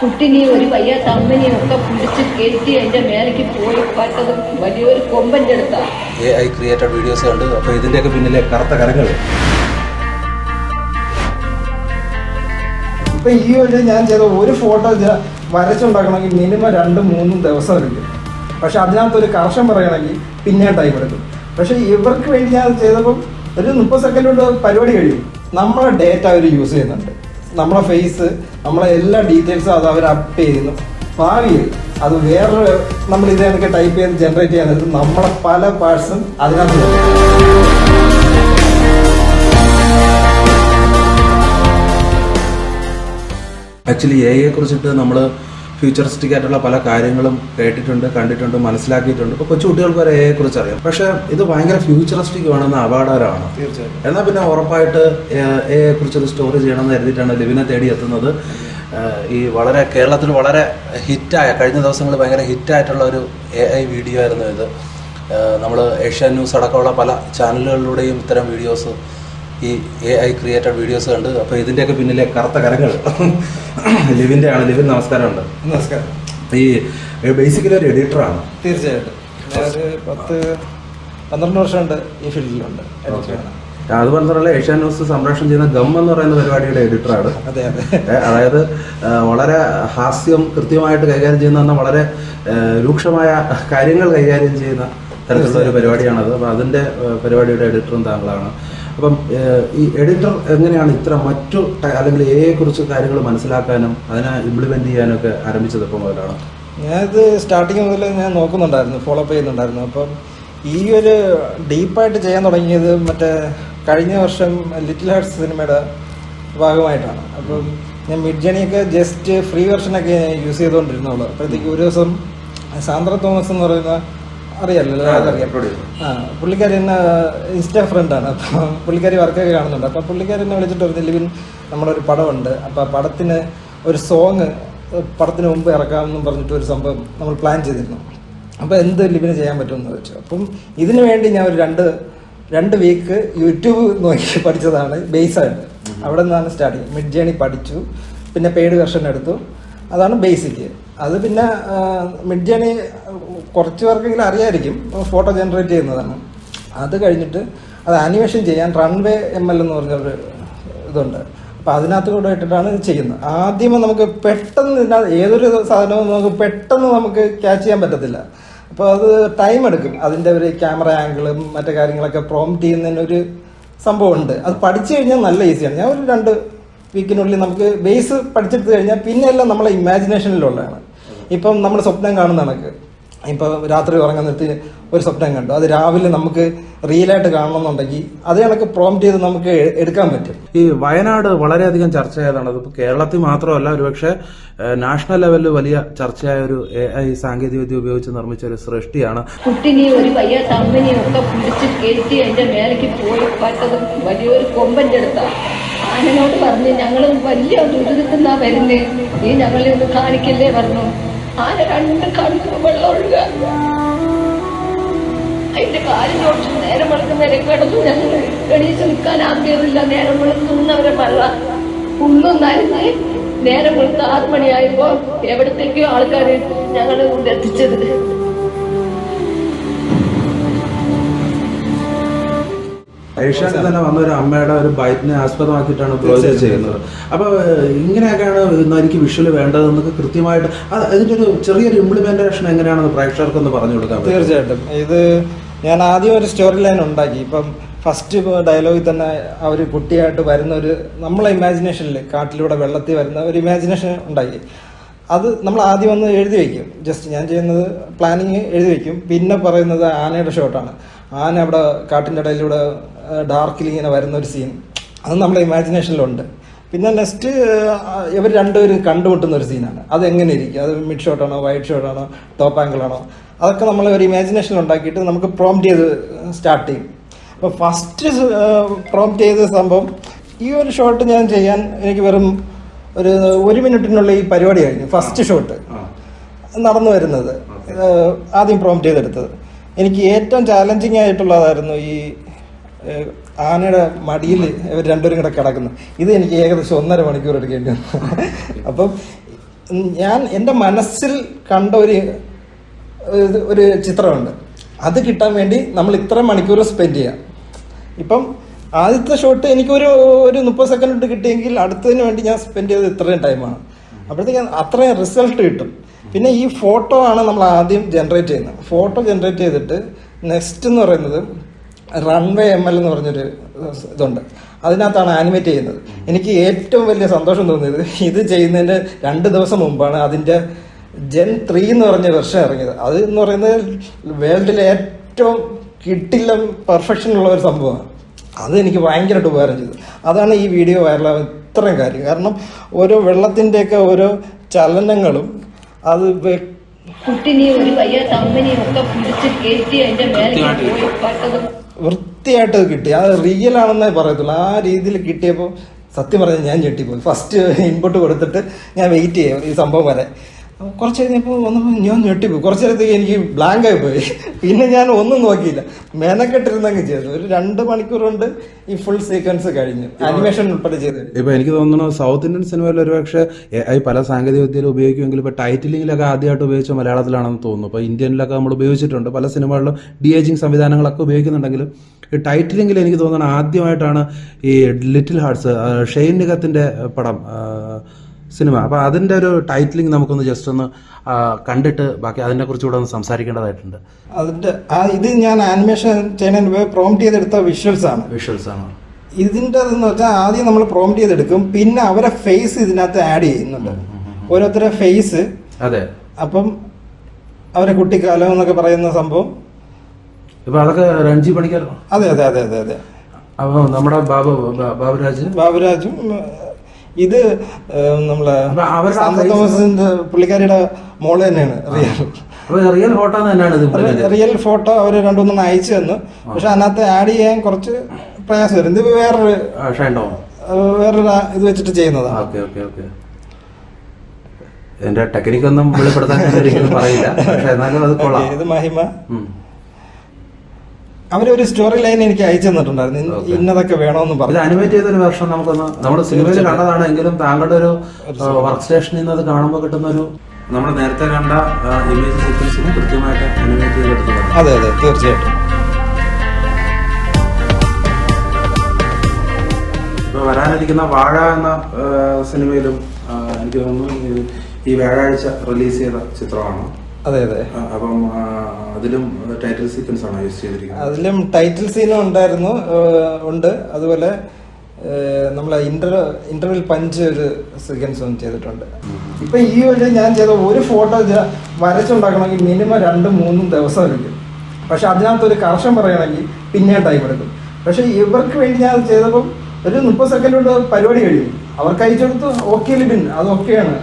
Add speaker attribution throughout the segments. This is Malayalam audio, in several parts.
Speaker 1: കുട്ടിനെയും ഒരു വയ്യാത്ത അമ്മനെയും ഒക്കെ പിടിച്ച് കയറ്റി എന്റെ മേലേക്ക് പോയി പറ്റത് വലിയൊരു കൊമ്പന്റെ അടുത്താണ്
Speaker 2: എ ഐ ക്രിയേറ്റഡ് വീഡിയോസ് കണ്ട്. അപ്പോൾ ഇതിന്റെയൊക്കെ പിന്നിലെ കറുത്ത കരങ്ങൾ.
Speaker 3: ഇപ്പൊ ഈ ഒരു ഞാൻ ചെയ്ത ഒരു ഫോട്ടോ വരച്ചുണ്ടാക്കണമെങ്കിൽ മിനിമം രണ്ടും മൂന്നും ദിവസം എടുക്കും. പക്ഷെ അതിനകത്ത് ഒരു കർഷം പറയണമെങ്കിൽ പിന്നെ ടൈം എടുക്കും. പക്ഷെ ഇവർക്ക് വേണ്ടി ഞാൻ ചെയ്തപ്പം ഒരു മുപ്പത് സെക്കൻഡ് കൊണ്ട് പരിപാടി കഴിയും. നമ്മളെ ഡേറ്റ അവർ യൂസ് ചെയ്യുന്നുണ്ട്. നമ്മളെ ഫേസ് നമ്മളെ എല്ലാ ഡീറ്റെയിൽസും അത് അവർ അപ്പ് ചെയ്യുന്നു. ഭാവിയിൽ അത് വേറൊരു നമ്മൾ ഇതേതൊക്കെ ടൈപ്പ് ചെയ്ത് ജനറേറ്റ് ചെയ്യാൻ നമ്മളെ പല പാർട്സും അതിനകത്ത്
Speaker 2: ആക്ച്വലി എ ഐയെ കുറിച്ചിട്ട് നമ്മൾ ഫ്യൂച്ചറിസ്റ്റിക് ആയിട്ടുള്ള പല കാര്യങ്ങളും കേട്ടിട്ടുണ്ട് കണ്ടിട്ടുണ്ട് മനസ്സിലാക്കിയിട്ടുണ്ട്. ഇപ്പോൾ കൊച്ചു കുട്ടികൾക്ക് വരെ എയെ കുറിച്ച് അറിയാം പക്ഷേ ഇത് ഭയങ്കര ഫ്യൂച്ചറിസ്റ്റിക് വേണമെന്ന് അപകടകരമാണ്
Speaker 3: തീർച്ചയായും
Speaker 2: എന്നാൽ പിന്നെ ഉറപ്പായിട്ട് എ കുറിച്ച് കുറിച്ചൊരു സ്റ്റോറി ചെയ്യണമെന്ന് കരുതിയിട്ടാണ് ലിവിനെ തേടി എത്തുന്നത്. ഈ വളരെ കേരളത്തിൽ വളരെ ഹിറ്റായ കഴിഞ്ഞ ദിവസങ്ങളിൽ ഭയങ്കര ഹിറ്റായിട്ടുള്ള ഒരു എ ഐ വീഡിയോ ആയിരുന്നു ഇത്. നമ്മൾ ഏഷ്യാ ന്യൂസ് അടക്കമുള്ള പല ചാനലുകളിലൂടെയും ഇത്തരം വീഡിയോസ് ഈ എ ഐ ക്രിയേറ്റഡ് വീഡിയോസ് കണ്ട്. അപ്പോൾ ഇതിന്റെയൊക്കെ പിന്നിലെ കറുത്ത കരങ്ങൾ. ലിവിന്റെ ആണ്. ലിവിൻ നമസ്കാരമുണ്ട്.
Speaker 3: നമസ്കാരം.
Speaker 2: ഈ ബേസിക്കലി ഒരു എഡിറ്ററാണ്
Speaker 3: തീർച്ചയായിട്ടും. ഞാനൊരു പത്ത് പന്ത്രണ്ട് വർഷമുണ്ട് ഈ ഫീൽഡിലുണ്ട്.
Speaker 2: അതുപോലെ തന്നെ ഏഷ്യാ ന്യൂസ് സംപ്രേഷണം ചെയ്യുന്ന ഗം എന്ന് പറയുന്ന പരിപാടിയുടെ എഡിറ്ററാണ്
Speaker 3: അതെ അതെ.
Speaker 2: അതായത് വളരെ ഹാസ്യം കൃത്യമായിട്ട് കൈകാര്യം ചെയ്യുന്ന എന്നാൽ വളരെ രൂക്ഷമായ കാര്യങ്ങൾ കൈകാര്യം ചെയ്യുന്ന തരത്തിലുള്ള ഒരു പരിപാടിയാണത്. അപ്പോൾ അതിന്റെ പരിപാടിയുടെ എഡിറ്ററും താങ്കളാണ്. അപ്പം ഈ എഡിറ്റർ എങ്ങനെയാണ് ഇത്ര മറ്റു അല്ലെങ്കിൽ എ കുറിച്ച് കാര്യങ്ങൾ മനസ്സിലാക്കാനും അതിനെ ഇംപ്ലിമെന്റ് ചെയ്യാനും ഒക്കെ ആരംഭിച്ചത് ഇപ്പോൾ മുതലാണ്?
Speaker 3: ഞാനിത് സ്റ്റാർട്ടിങ് മുതൽ ഞാൻ നോക്കുന്നുണ്ടായിരുന്നു ഫോളോ അപ്പ് ചെയ്യുന്നുണ്ടായിരുന്നു. അപ്പം ഈ ഒരു ഡീപ്പായിട്ട് ചെയ്യാൻ തുടങ്ങിയത് മറ്റേ കഴിഞ്ഞ വർഷം ലിറ്റിൽ ഹാർട്സ് സിനിമയുടെ ഭാഗമായിട്ടാണ്. അപ്പം ഞാൻ മിഡ് ജേണിയൊക്കെ ജസ്റ്റ് ഫ്രീ വെർഷനൊക്കെ യൂസ് ചെയ്തുകൊണ്ടിരുന്നുള്ളൂ. അപ്പോഴത്തേക്ക് ഒരു ദിവസം സാന്ദ്ര തോമസ് എന്ന് പറയുന്ന അറിയാലോ അറിയാം ആ പുള്ളിക്കാരി എന്നെ ഇൻസ്റ്റാ ഫ്രണ്ടാണ്. അപ്പോൾ പുള്ളിക്കാരി വർക്കൊക്കെ കാണുന്നുണ്ട്. അപ്പോൾ പുള്ളിക്കാരി എന്നെ വിളിച്ചിട്ട് ഒരു പറഞ്ഞു ലിവിൻ ഒരു പടമുണ്ട്. അപ്പോൾ പടത്തിന് ഒരു സോങ് പടത്തിന് മുമ്പ് ഇറക്കാമെന്നും പറഞ്ഞിട്ട് ഒരു സംഭവം നമ്മൾ പ്ലാൻ ചെയ്തിരുന്നു. അപ്പോൾ എന്ത് ലിവിന് ചെയ്യാൻ പറ്റുമെന്ന് വെച്ചു അപ്പം ഇതിനു വേണ്ടി ഞാൻ ഒരു രണ്ട് രണ്ട് വീക്ക് യൂട്യൂബ് നോക്കി പഠിച്ചതാണ് ബേസായിട്ട് അവിടെ നിന്നാണ് സ്റ്റാർട്ട് ചെയ്യുന്നത് മിഡ് ജേണി പഠിച്ചു. പിന്നെ പെയ്ഡ് വെർഷൻ എടുത്തു. അതാണ് ബേസിക് അത് പിന്നെ മിഡ് ജേണി കുറച്ച് പേർക്കെങ്കിലും അറിയായിരിക്കും. ഫോട്ടോ ജനറേറ്റ് ചെയ്യുന്നതാണ്. അത് കഴിഞ്ഞിട്ട് അത് ആനിമേഷൻ ചെയ്യാൻ റൺവേ എം എൽ എന്ന് പറഞ്ഞൊരു ഇതുണ്ട്. അപ്പോൾ അതിനകത്ത് കൂടെ ഇട്ടിട്ടാണ് ഇത് ചെയ്യുന്നത്. ആദ്യമേ നമുക്ക് പെട്ടെന്ന് ഏതൊരു സാധനവും നമുക്ക് പെട്ടെന്ന് നമുക്ക് ക്യാച്ച് ചെയ്യാൻ പറ്റത്തില്ല. അപ്പോൾ അത് ടൈം എടുക്കും. അതിന്റെ ഒരു ക്യാമറ ആംഗിളും മറ്റു കാര്യങ്ങളൊക്കെ പ്രോംപ്റ്റ് ചെയ്യുന്നതിനൊരു സംഭവമുണ്ട്. അത് പഠിച്ചു കഴിഞ്ഞാൽ നല്ല ഈസിയാണ്. ഞാൻ ഒരു രണ്ട് വീക്കിനുള്ളിൽ നമുക്ക് ബേസ് പഠിച്ചെടുത്ത് കഴിഞ്ഞാൽ പിന്നെ എല്ലാം നമ്മളെ ഇമാജിനേഷനിലുള്ളതാണ് ഇപ്പം നമ്മൾ സ്വപ്നം കാണുന്ന കണക്ക്. ഇപ്പം രാത്രി ഉറങ്ങുന്നിട്ട് ഒരു സ്വപ്നം കണ്ടു. അത് രാവിലെ നമുക്ക് റിയലായിട്ട് കാണണമെന്നുണ്ടെങ്കിൽ അത് കണക്ക് പ്രോംപ്റ്റ് ചെയ്ത് നമുക്ക് എടുക്കാൻ പറ്റും.
Speaker 2: ഈ വയനാട് വളരെയധികം ചർച്ചയായതാണ്. അതിപ്പോൾ കേരളത്തിൽ മാത്രമല്ല ഒരുപക്ഷെ നാഷണൽ ലെവലിൽ വലിയ ചർച്ചയായ ഒരു എ ഐ സാങ്കേതികവിദ്യ ഉപയോഗിച്ച് നിർമ്മിച്ച ഒരു സൃഷ്ടിയാണ്.
Speaker 1: കുട്ടിനെയും ഒരു വയ്യാത്ത അമ്മനെയും ഒക്കെ പിടിച്ച് കയറ്റി എന്റെ മേലേക്ക് പോയി പറ്റത് വലിയൊരു കൊമ്പന്റെ അടുത്താണ് ആനനോട് പറഞ്ഞു ഞങ്ങൾ വലിയ ദുരിതത്തിന്നാ വരുന്നേ. നീ ഞങ്ങളെ ഒന്ന് കാണിക്കല്ലേ പറഞ്ഞു ആന രണ്ട് കണ്ണു വെള്ളം ഒഴുക. അതിന്റെ ചോദിച്ചു നേരം വെളുക്കുന്നവരെ കിടന്നു. ഞങ്ങൾ എണീച്ച് നിൽക്കാൻ ആഗ്രഹമില്ല. നേരം വെളുക്കുന്നവരെ മഴ ഉള്ളും നേരം വെളുത്ത ആറ് മണിയായപ്പോ എവിടത്തേക്കോ ആൾക്കാര് ഞങ്ങളെ കൊണ്ട്
Speaker 2: ഏഷ്യാനിൽ തന്നെ വന്ന ഒരു അമ്മയുടെ ഒരു ബൈറ്റിനെ ആസ്പദമാക്കിയിട്ടാണ് പ്രോജക്ട് ചെയ്യുന്നത്. അപ്പൊ ഏഹ്, ഇങ്ങനെയൊക്കെയാണ് എനിക്ക് വിഷ്വൽ വേണ്ടതെന്നൊക്കെ കൃത്യമായിട്ട് അത് അതിന്റെ ഒരു ചെറിയൊരു ഇംപ്ലിമെന്റേഷൻ എങ്ങനെയാണെന്ന് പ്രേക്ഷകർക്കൊന്ന് പറഞ്ഞു കൊടുക്കാം
Speaker 3: തീർച്ചയായിട്ടും. ഇത് ഞാൻ ആദ്യം ഒരു സ്റ്റോറി ലൈൻ ഉണ്ടാക്കി. ഇപ്പം ഫസ്റ്റ് ഡയലോഗിൽ തന്നെ ആ ഒരു കുട്ടിയായിട്ട് വരുന്ന ഒരു നമ്മളെ ഇമാജിനേഷനിൽ കാട്ടിലൂടെ വെള്ളത്തിൽ വരുന്ന ഒരു ഇമാജിനേഷൻ ഉണ്ടാക്കി. അത് നമ്മൾ ആദ്യം ഒന്ന് എഴുതി വയ്ക്കും ജസ്റ്റ് ഞാൻ ചെയ്യുന്നത് പ്ലാനിങ് എഴുതി വയ്ക്കും പിന്നെ പറയുന്നത് ആനയുടെ ഷോട്ടാണ് ആന അവിടെ കാട്ടിന്റെ ഇടയിലൂടെ ഡാർക്കിൽ ഇങ്ങനെ വരുന്ന ഒരു സീൻ അത് നമ്മുടെ ഇമാജിനേഷനിലുണ്ട് പിന്നെ നെക്സ്റ്റ് ഇവർ രണ്ടുപേരും കണ്ടുമുട്ടുന്ന ഒരു സീനാണ് അത് എങ്ങനെ ഇരിക്കും? അത് മിഡ് ഷോട്ടാണോ വൈഡ് ഷോട്ടാണോ ടോപ്പ് ആംഗിൾ ആണോ? അതൊക്കെ നമ്മൾ ഒരു ഇമാജിനേഷൻ ഉണ്ടാക്കിയിട്ട് നമുക്ക് പ്രോംപ്റ്റ് ചെയ്ത് സ്റ്റാർട്ട് ചെയ്യും. അപ്പോൾ ഫസ്റ്റ് പ്രോംപ്റ്റ് ചെയ്ത സംഭവം ഈ ഒരു ഷോട്ട് ഞാൻ ചെയ്യാൻ എനിക്ക് വെറും ഒരു ഒരു മിനിറ്റിനുള്ള ഈ പരിപാടി കഴിഞ്ഞു. ഫസ്റ്റ് ഷോട്ട് നടന്നു വരുന്നത്. ആദ്യം പ്രോംപ്റ്റ് ചെയ്തെടുത്തത്. എനിക്ക് ഏറ്റവും ചാലഞ്ചിങ് ആയിട്ടുള്ളതായിരുന്നു ഈ ആനയുടെ മടിയിൽ ഇവർ രണ്ടുപേരും കൂടെ കിടക്കുന്നു ഇത് എനിക്ക് ഏകദേശം ഒന്നര മണിക്കൂർ എടുക്കേണ്ടി വന്നു. അപ്പം ഞാൻ എന്റെ മനസ്സിൽ കണ്ട ഒരു ഒരു ചിത്രമുണ്ട്. അത് കിട്ടാൻ വേണ്ടി നമ്മൾ ഇത്ര മണിക്കൂർ സ്പെൻഡ് ചെയ്യാം. ഇപ്പം ആദ്യത്തെ ഷോട്ട് എനിക്കൊരു ഒരു മുപ്പത് സെക്കൻഡ് കിട്ടിയെങ്കിൽ അടുത്തതിന് വേണ്ടി ഞാൻ സ്പെൻഡ് ചെയ്തത് ഇത്രയും ടൈമാണ് അപ്പോഴത്തേക്ക് അത്രയും റിസൾട്ട് കിട്ടും. പിന്നെ ഈ ഫോട്ടോ ആണ് നമ്മൾ ആദ്യം ജനറേറ്റ് ചെയ്യുന്നത്. ഫോട്ടോ ജനറേറ്റ് ചെയ്തിട്ട് നെക്സ്റ്റ് എന്ന് പറയുന്നത് റൺവേ എം എൽ എന്ന് പറഞ്ഞൊരു ഇതുണ്ട്. അതിനകത്താണ് ആനിമേറ്റ് ചെയ്യുന്നത്. എനിക്ക് ഏറ്റവും വലിയ സന്തോഷം തോന്നിയത് ഇത് ചെയ്യുന്നതിന്റെ രണ്ട് ദിവസം മുമ്പാണ് അതിന്റെ ജെൻ ത്രീ എന്ന് പറഞ്ഞ വെർഷൻ ഇറങ്ങിയത്. അത് എന്ന് പറയുന്നത് വേൾഡിലെ ഏറ്റവും കിട്ടില്ല പെർഫെക്ഷൻ ഉള്ള ഒരു സംഭവമാണ്. അത് എനിക്ക് ഭയങ്കരമായിട്ട് ഉപകാരം ചെയ്തു. അതാണ് ഈ വീഡിയോ വൈറലാവാൻ ഇത്രയും കാര്യം. കാരണം ഓരോ വെള്ളത്തിന്റെയൊക്കെ ഓരോ ചലനങ്ങളും അത് വൃത്തിയായിട്ട് അത് കിട്ടി. അത് റിയൽ ആണെന്നേ പറയത്തുള്ളൂ. ആ രീതിയിൽ കിട്ടിയപ്പോൾ സത്യം പറഞ്ഞാൽ ഞാൻ ഞെട്ടിപ്പോയി. ഫസ്റ്റ് ഇൻപുട്ട് കൊടുത്തിട്ട് ഞാൻ വെയിറ്റ് ചെയ്യും ഈ സംഭവം വരെ. കുറച്ച് കഴിഞ്ഞപ്പോൾ വന്നപ്പോൾ ഞാൻ ഞെട്ടിപ്പോയി. കുറച്ച് നേരത്തേക്ക് എനിക്ക് ബ്ലാങ്ക് ആയി പോയി. പിന്നെ ഞാൻ ഒന്നും നോക്കിയില്ല. മെനക്കെട്ടിരുന്നങ്ങ് ചെയ്തു. ഒരു രണ്ട് മണിക്കൂർ കൊണ്ട് ഈ ഫുൾ സീക്വൻസ് കഴിഞ്ഞു. അനിമേഷൻ ഉൾപ്പെടെ ചെയ്തു.
Speaker 2: ഇപ്പൊ എനിക്ക് തോന്നുന്നു സൗത്ത് ഇന്ത്യൻ സിനിമയിൽ ഒരുപക്ഷെ പല സാങ്കേതിക വിദ്യയിൽ ഉപയോഗിക്കുമെങ്കിലും ഇപ്പൊ ടൈറ്റിലിങ്ങിലൊക്കെ ആദ്യമായിട്ട് ഉപയോഗിച്ച മലയാളത്തിലാണെന്ന് തോന്നുന്നു. ഇപ്പൊ ഇന്ത്യനിലൊക്കെ നമ്മൾ ഉപയോഗിച്ചിട്ടുണ്ട്. പല സിനിമകളിലും ഡി ഏജിങ് സംവിധാനങ്ങളൊക്കെ ഉപയോഗിക്കുന്നുണ്ടെങ്കിലും ഈ ടൈറ്റിലിംഗിൽ എനിക്ക് തോന്നുന്നു ആദ്യമായിട്ടാണ് ഈ ലിറ്റിൽ ഹാർട്സ് ഷെയ്ൻ നിഗത്തിന്റെ പടം സിനിമ. അപ്പൊ അതിന്റെ ഒരു ടൈറ്റിലിംഗ് നമുക്കൊന്ന് ജസ്റ്റ് ഒന്ന് കണ്ടിട്ട് ബാക്കി അതിനെ കുറിച്ച് കൂടെ ഒന്ന് സംസാരിക്കേണ്ടതായിട്ടുണ്ട്.
Speaker 3: അതിന്റെ ആ ഇത് ഞാൻ ആനിമേഷൻ ചെയ്യുന്നതിന് പ്രോംപ്റ്റ് ചെയ്തെടുത്ത വിഷ്വൽസ് ആണ്.
Speaker 2: വിഷ്വൽസ് ആണ്.
Speaker 3: ഇതിന്റെ എന്ന് വെച്ചാൽ ആദ്യം നമ്മൾ പ്രോംപ്റ്റ് ചെയ്തെടുക്കും പിന്നെ അവരെ ഫേസ് ഇതിനകത്ത് ആഡ് ചെയ്യുന്നുണ്ട്. ഓരോരുത്തരുടെ ഫേസ്
Speaker 2: അതെ.
Speaker 3: അപ്പം അവരെ കുട്ടിക്കാലം എന്നൊക്കെ പറയുന്ന സംഭവം.
Speaker 2: ഇപ്പൊ അതൊക്കെ രഞ്ജി പണിക്കർ
Speaker 3: അതെ അതെ അതെ അതെ അതെ.
Speaker 2: അപ്പൊ നമ്മുടെ ബാബു ബാബുരാജ്?
Speaker 3: ബാബുരാജും ഇത് നമ്മളെ പുള്ളിക്കാരിയുടെ മോൾ തന്നെയാണ് റിയൽ
Speaker 2: റിയൽ ഫോട്ടോ തന്നെയാണ്
Speaker 3: റിയൽ ഫോട്ടോ അവർ രണ്ടുമൂന്നെണ്ണം അയച്ചു തന്നു. പക്ഷെ അതിനകത്ത് ആഡ് ചെയ്യാൻ കുറച്ച് പ്രയാസം വരും. ഇത് വേറൊരു വേറൊരു ഇത് വെച്ചിട്ട് ചെയ്യുന്നതാണ്
Speaker 2: ഓക്കെ ഓക്കെ ഓക്കെ. എന്റെ ടെക്നിക്കൊന്നും വെളിപ്പെടുത്താൻ പറയില്ല. പക്ഷെ എന്നാലും അത് കൊള്ളാം.
Speaker 3: ഇത് മഹിമ. അവരൊരു സ്റ്റോറി ലൈൻ എനിക്ക് അയച്ചു തന്നിട്ടുണ്ടായിരുന്നു. ഇന്നതൊക്കെ വേണമെന്ന് പറഞ്ഞു.
Speaker 2: അനിമേറ്റ് ചെയ്തൊരു വർഷം നമുക്കൊന്ന് നമ്മുടെ സിനിമയിൽ കണ്ടതാണ് എങ്കിലും താങ്കളുടെ ഒരു വർക്ക് സ്റ്റേഷനിൽ നിന്ന് അത് കാണുമ്പോൾ കിട്ടുന്ന ഒരു നമ്മൾ നേരത്തെ കണ്ട ഇമേജ് സീക്വൻസിനെ കൃത്യമായിട്ട് അനിമേറ്റ് ചെയ്തെടുത്തതാണ്
Speaker 3: അതെ അതെ തീർച്ചയായിട്ടും.
Speaker 2: ഇപ്പൊ വരാനിരിക്കുന്ന വാഴ എന്ന സിനിമയിലും എനിക്ക് തോന്നുന്നു ഈ വ്യാഴാഴ്ച റിലീസ് ചെയ്ത ചിത്രമാണ്.
Speaker 3: അതെ അതെ.
Speaker 2: അപ്പം അതിലും ടൈറ്റിൽ സീക്വൻസ് ആണ് യൂസ് ചെയ്തിരിക്കുന്നത്?
Speaker 3: അതിലും ടൈറ്റിൽ സീനും ഉണ്ടായിരുന്നു ഉണ്ട്. അതുപോലെ നമ്മൾ നമ്മളെ ഇന്റർ ഇന്റർവെൽ പഞ്ച് ഒരു സീക്വൻസ് ഒന്നും ചെയ്തിട്ടുണ്ട്. ഇപ്പൊ ഈ ഒരു ഞാൻ ചെയ്ത ഒരു ഫോട്ടോ വരച്ചുണ്ടാക്കണമെങ്കിൽ മിനിമം രണ്ടും മൂന്നും ദിവസം എടുക്കും. പക്ഷെ അതിനകത്ത് ഒരു കർഷം പറയുകയാണെങ്കിൽ പിന്നെ ടൈം എടുക്കും. പക്ഷെ ഇവർക്ക് വേണ്ടി ഞാൻ ചെയ്തപ്പോൾ ചെയ്തപ്പം ഒരു മുപ്പത് സെക്കൻഡ് കൊണ്ട് പരിപാടി കഴിയും അവർക്ക് അയച്ചു കൊടുത്തു ഓക്കെ ലിബിൻ അത് ഓക്കെയാണ്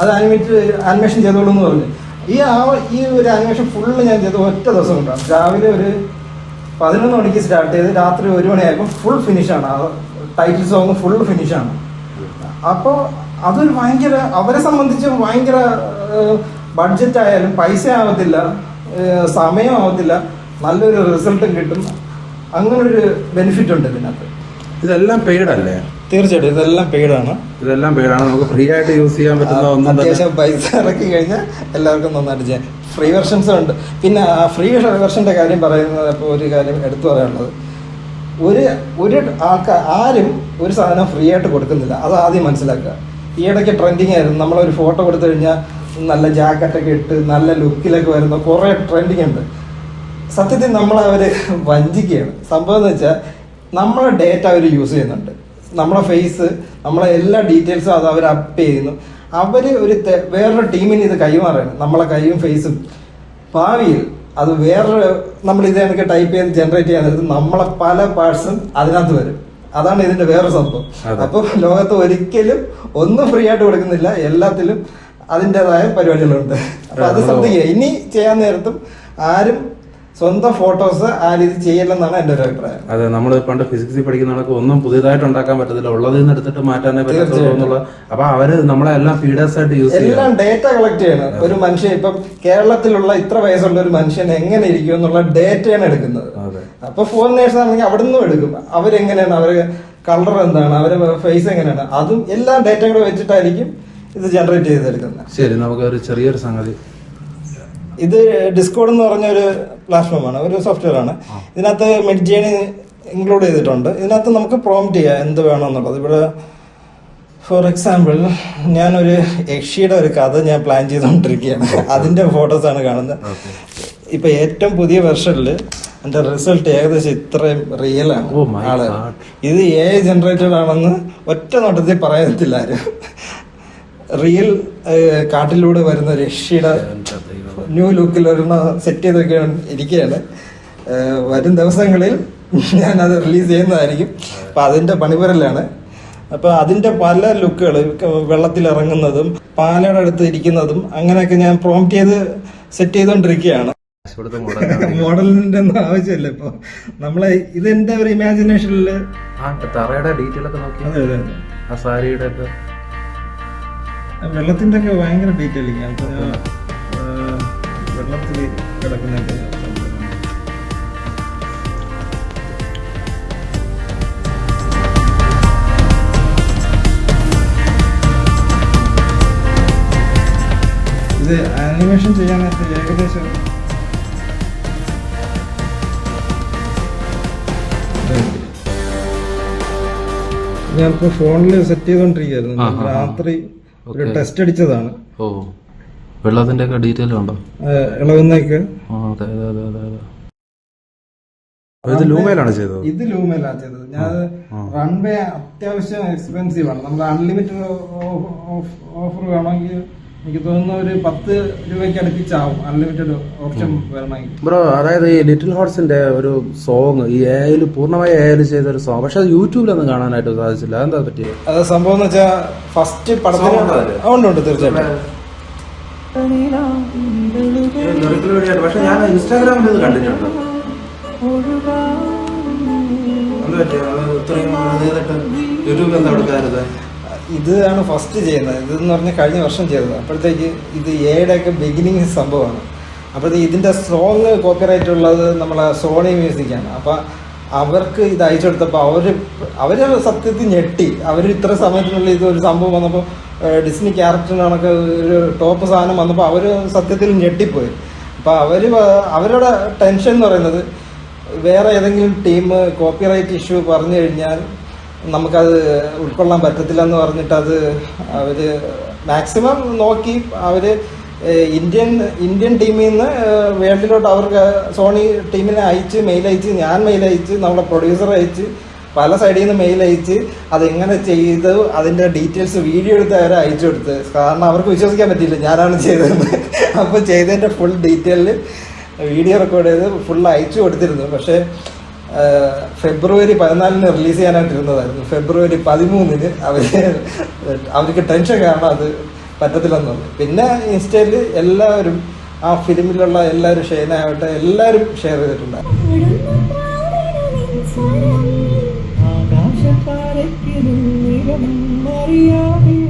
Speaker 3: അത് ആനിമേറ്റ് ആനിമേഷൻ ചെയ്തോളൂ എന്ന് പറഞ്ഞു. ഈ ആ ഈ ഒരു ആനിമേഷൻ ഫുള്ള് ഞാൻ ചെയ്തത് ഒറ്റ ദിവസം കൊണ്ടാണ്. രാവിലെ ഒരു പതിനൊന്ന് മണിക്ക് സ്റ്റാർട്ട് ചെയ്ത് രാത്രി ഒരു മണിയായപ്പോൾ ഫുൾ ഫിനിഷാണ് ആ ടൈറ്റിൽ സോങ് ഫുൾ ഫിനിഷാണ് അപ്പോൾ അതൊരു ഭയങ്കര അവരെ സംബന്ധിച്ച് ഭയങ്കര ബഡ്ജറ്റ് ആയാലും പൈസ ആവത്തില്ല സമയം ആവത്തില്ല നല്ലൊരു റിസൾട്ടും കിട്ടും. അങ്ങനൊരു ബെനിഫിറ്റ് ഉണ്ട് ഇതിനകത്ത്.
Speaker 2: ഇതെല്ലാം പെയ്ഡ് അല്ലേ?
Speaker 3: തീർച്ചയായിട്ടും ഇതെല്ലാം പെയ്ഡാണ്.
Speaker 2: ഇതെല്ലാം പെയ്ഡാണ്. നമുക്ക് ഫ്രീ ആയിട്ട് യൂസ് ചെയ്യാൻ പറ്റുന്ന ഒന്നും
Speaker 3: അത്യാവശ്യം പൈസ ഇറക്കി കഴിഞ്ഞാൽ എല്ലാവർക്കും നന്നായിട്ട് ചെയ്യാം. ഫ്രീ വെർഷൻസും ഉണ്ട്. പിന്നെ ആ ഫ്രീ വെർഷന്റെ കാര്യം പറയുന്നത് അപ്പോൾ ഒരു കാര്യം എടുത്തു പറയാനുള്ളത്. ഒരു ഒരു ആൾക്കാർ ആരും ഒരു സാധനം ഫ്രീ ആയിട്ട് കൊടുക്കുന്നില്ല. അത് ആദ്യം മനസ്സിലാക്കുക. ഈ ഇടയ്ക്ക് ട്രെൻഡിങ് ആയിരുന്നു. നമ്മളൊരു ഫോട്ടോ കൊടുത്തു കഴിഞ്ഞാൽ നല്ല ജാക്കറ്റൊക്കെ ഇട്ട് നല്ല ലുക്കിലൊക്കെ വരുന്ന കുറേ ട്രെൻഡിങ് ഉണ്ട്. സത്യത്തിൽ അവർ വഞ്ചിക്കുകയാണ്. സംഭവം എന്ന് വെച്ചാൽ നമ്മളെ ഡേറ്റ അവർ യൂസ് ചെയ്യുന്നുണ്ട്. നമ്മളെ ഫേസ് നമ്മളെ എല്ലാ ഡീറ്റെയിൽസും അത് അവർ അപ്പ് ചെയ്യുന്നു. അവർ ഒരു വേറൊരു ടീമിന് ഇത് കൈമാറുകയാണ് നമ്മളെ കൈയും ഫേസും ഭാവിയിൽ അത് വേറൊരു നമ്മൾ ഇത് കണക്ക് ടൈപ്പ് ചെയ്ത് ജനറേറ്റ് ചെയ്യാൻ നേരത്ത് നമ്മളെ പല പാർട്സും അതിനകത്ത് വരും. അതാണ് ഇതിന്റെ വേറെ സംഭവം.
Speaker 2: അപ്പോൾ
Speaker 3: അപ്പൊ ലോകത്ത് ഒരിക്കലും ഒന്നും ഫ്രീ ആയിട്ട് കൊടുക്കുന്നില്ല. എല്ലാത്തിലും അതിന്റെതായ പരിപാടികളുണ്ട്. അപ്പൊ അത്. ശ്രദ്ധിക്കുക. ഇനി ചെയ്യാൻ നേരത്തും ആരും സ്വന്തം ഫോട്ടോസ് ആ രീതി ചെയ്യില്ലെന്നാണ് എന്റെ ഒരു അഭിപ്രായം.
Speaker 2: അതെ നമ്മൾ പണ്ട് ഫിസിക്സിൽ പഠിക്കുന്ന കണക്ക് ഒന്നും പുതിയതായിട്ട് ഉണ്ടാക്കാൻ പറ്റത്തില്ല. ഉള്ളതിൽ നിന്ന് എടുത്തിട്ട് മാറ്റാനേ പറ്റത്തുള്ളൂ. എന്നുള്ള അപ്പൊ അവർ നമ്മളെ എല്ലാം ഫീഡേഴ്സ് ആയിട്ട് യൂസ്
Speaker 3: എല്ലാം ഡേറ്റ കളക്ട് ചെയ്യണം. ഒരു മനുഷ്യൻ ഇപ്പം കേരളത്തിലുള്ള ഇത്ര വയസ്സുള്ള ഒരു മനുഷ്യൻ എങ്ങനെ ഇരിക്കും എന്നുള്ള ഡേറ്റയാണ് എടുക്കുന്നത്. അപ്പൊ ഫോൺ ഫോറിനേഴ്സ് ആണെങ്കിൽ അവിടെ നിന്നും എടുക്കും. അവരെങ്ങനെയാണ്? അവർ കളർ എന്താണ്? അവരെ ഫേസ് എങ്ങനെയാണ്? അതും എല്ലാ ഡേറ്റ കൂടെ വെച്ചിട്ടായിരിക്കും ഇത് ജനറേറ്റ് ചെയ്തെടുക്കുന്നത്.
Speaker 2: ശരി നമുക്ക് ഒരു ചെറിയൊരു സംഗതി.
Speaker 3: ഇത് ഡിസ്കോഡ് എന്ന് പറഞ്ഞ ഒരു പ്ലാറ്റ്ഫോമാണ് ഒരു സോഫ്റ്റ്വെയർ ആണ് ഇതിനകത്ത് മെഡിജേണി ഇൻക്ലൂഡ് ചെയ്തിട്ടുണ്ട്. ഇതിനകത്ത് നമുക്ക് പ്രോംപ്റ്റ് ചെയ്യാം എന്ത് വേണമെന്നുള്ളത് ഇവിടെ ഫോർ എക്സാമ്പിൾ ഞാനൊരു യക്ഷിയുടെ ഒരു കഥ ഞാൻ പ്ലാൻ ചെയ്തുകൊണ്ടിരിക്കുകയാണ് അതിന്റെ ഫോട്ടോസ് ആണ് കാണുന്നത്. ഇപ്പം ഏറ്റവും പുതിയ വെർഷനിൽ എന്റെ റിസൾട്ട് ഏകദേശം ഇത്രയും റിയൽ ആണ്.
Speaker 2: Oh ആൾ.
Speaker 3: ഇത് എ ജനറേറ്റഡ് ആണെന്ന് ഒറ്റ നോട്ടത്തിൽ പറയത്തില്ല ആരും. റിയൽ കാട്ടിലൂടെ വരുന്ന ഒരു യക്ഷിയുടെ. ന്യൂ ലുക്കിൽ ഒരെണ്ണം സെറ്റ് ചെയ്ത് വെക്കാൻ ഇരിക്കുകയാണ്. വരും ദിവസങ്ങളിൽ ഞാൻ അത് റിലീസ് ചെയ്യുന്നതായിരിക്കും. അപ്പൊ അതിന്റെ പണിപുരലാണ് അപ്പൊ അതിന്റെ പല ലുക്കുകൾ വെള്ളത്തിൽ ഇറങ്ങുന്നതും പാലയുടെ അടുത്ത് ഇരിക്കുന്നതും അങ്ങനെയൊക്കെ ഞാൻ പ്രോംപ്റ്റ് ചെയ്ത് സെറ്റ് ചെയ്തുകൊണ്ടിരിക്കുകയാണ് മോഡലിന്റെ ഒന്നും ആവശ്യമില്ല ഇപ്പൊ. നമ്മളെ ഇത് എന്റെ ഒരു ഇമാജിനേഷനിൽ
Speaker 2: ആ തറയുടെ ഡീറ്റെയിൽ ഒക്കെ നോക്കി.
Speaker 3: അതെ അതെ അതെ.
Speaker 2: ആ സാരിയുടെ ഒക്കെ
Speaker 3: വെള്ളത്തിന്റെ ഒക്കെ ഭയങ്കര ഡീറ്റെയിലിംഗ് വെള്ളത്തിൽ കിടക്കുന്നൊക്കെ ഇത് ആനിമേഷൻ ചെയ്യാനായിട്ട് ഏകദേശം ഞാനിപ്പോ ഫോണിൽ സെറ്റ് ചെയ്തോണ്ടിരിക്കുകയായിരുന്നു. രാത്രി ഒരു. ടെസ്റ്റ് അടിച്ചതാണ്
Speaker 2: ഓ വെള്ളത്തിന്റെ ഒക്കെ ഡീറ്റെയിൽ ഉണ്ടോ
Speaker 3: ഇളകുന്നൊക്കെ
Speaker 2: ആ അതെ അതെ അതെ അതെ അതെ. ഇത് ലൂമയിലാണ് ചെയ്തത്?
Speaker 3: ഇത് ലൂമേലാണ് ചെയ്തത്. ഞാൻ റൺവേ അത്യാവശ്യം എക്സ്പെൻസീവ് ആണ്. നമ്മൾ അൺലിമിറ്റഡ് ഓഫർ വേണമെങ്കിൽ എനിക്ക് തോന്നുന്ന ഒരു പത്ത് രൂപയ്ക്ക് അടുപ്പിച്ചാവും. അൺലിമിറ്റഡ് ഓപ്ഷൻ വരണമെങ്കിൽ
Speaker 2: ബ്രോ അതായത് ഈ ലിറ്റിൽ ഹോർട്സിന്റെ ഒരു സോങ് ഈ എയിൽ പൂർണമായി എയിൽ ചെയ്ത ഒരു സോങ് പക്ഷെ അത് യൂട്യൂബിലൊന്നും കാണാനായിട്ട് സാധിച്ചില്ല. അതെന്താ പറ്റിയത്
Speaker 3: അത് സംഭവം എന്ന് വെച്ചാൽ ഫസ്റ്റ് പടത്തിന്
Speaker 2: ഉണ്ട്
Speaker 3: തീർച്ചയായിട്ടും.
Speaker 2: പക്ഷെ ഞാൻ ഇൻസ്റ്റാഗ്രാമിൽ ഇത് കണ്ടിട്ടുണ്ട്. യൂട്യൂബിൽ എന്താ എടുക്കാറുത്
Speaker 3: ഇതാണ് ഫസ്റ്റ് ചെയ്യുന്നത്. ഇതെന്ന് പറഞ്ഞാൽ കഴിഞ്ഞ വർഷം ചെയ്തത്. അപ്പോഴത്തേക്ക് ഇത് എയുടെ ഒക്കെ ബിഗിനിങ് സംഭവമാണ്. അപ്പോഴത്തേക്ക് ഇതിന്റെ സോങ് കോപ്പിറൈറ്റ് ഉള്ളത് നമ്മളെ സോണി മ്യൂസിക്കാണ് അപ്പൊ അവർക്ക് ഇത് അയച്ചു കൊടുത്തപ്പോൾ അവർ അവർ സത്യത്തിൽ ഞെട്ടി. അവർ ഇത്ര സമയത്തിനുള്ളിൽ ഇത് ഒരു സംഭവം വന്നപ്പോൾ ഡിസ്നി ക്യാരക്ടറിനൊക്കെ ഒരു ടോപ്പ് സാധനം വന്നപ്പോൾ അവർ സത്യത്തിൽ ഞെട്ടിപ്പോയി. അപ്പോൾ അവർ അവരുടെ ടെൻഷൻ എന്ന് പറയുന്നത് വേറെ ഏതെങ്കിലും ടീം കോപ്പിറൈറ്റ് ഇഷ്യൂ പറഞ്ഞു കഴിഞ്ഞാൽ നമുക്കത് ഉൾക്കൊള്ളാൻ പറ്റത്തില്ല എന്ന് പറഞ്ഞിട്ട് അത് അവർ മാക്സിമം നോക്കി അവർ ഇന്ത്യൻ ഇന്ത്യൻ ടീമിൽ നിന്ന് വേൾഡിലോട്ട് അവർക്ക് സോണി ടീമിനെ അയച്ച് മെയിൽ അയച്ച് ഞാൻ മെയിൽ അയച്ച് നമ്മുടെ പ്രൊഡ്യൂസർ അയച്ച് പല സൈഡിൽ നിന്ന് മെയിൽ അയച്ച് അതെങ്ങനെ ചെയ്തു അതിന്റെ ഡീറ്റെയിൽസ് വീഡിയോ എടുത്ത് അവരെ അയച്ചു കൊടുത്ത്. കാരണം അവർക്ക് വിശ്വസിക്കാൻ പറ്റിയില്ല ഞാനാണ് ചെയ്തതെന്ന്. അപ്പോൾ ചെയ്തതിന്റെ ഫുൾ ഡീറ്റെയിൽ വീഡിയോ റെക്കോർഡ് ചെയ്ത് ഫുൾ അയച്ചു കൊടുത്തിരുന്നു. പക്ഷേ ഫെബ്രുവരി പതിനാലിന് റിലീസ് ചെയ്യാനായിട്ട് ഇരുന്നതായിരുന്നു ഫെബ്രുവരി പതിമൂന്നിന് അവർ അവർക്ക് ടെൻഷൻ കാരണം അത് പറ്റത്തില്ലെന്ന് പിന്നെ ഇൻസ്റ്റയിൽ എല്ലാവരും ആ ഫിലിമിലുള്ള എല്ലാവരും ഷെയ്നാവട്ടെ എല്ലാവരും ഷെയർ ചെയ്തിട്ടുണ്ടായിരുന്നു.
Speaker 4: Yeah.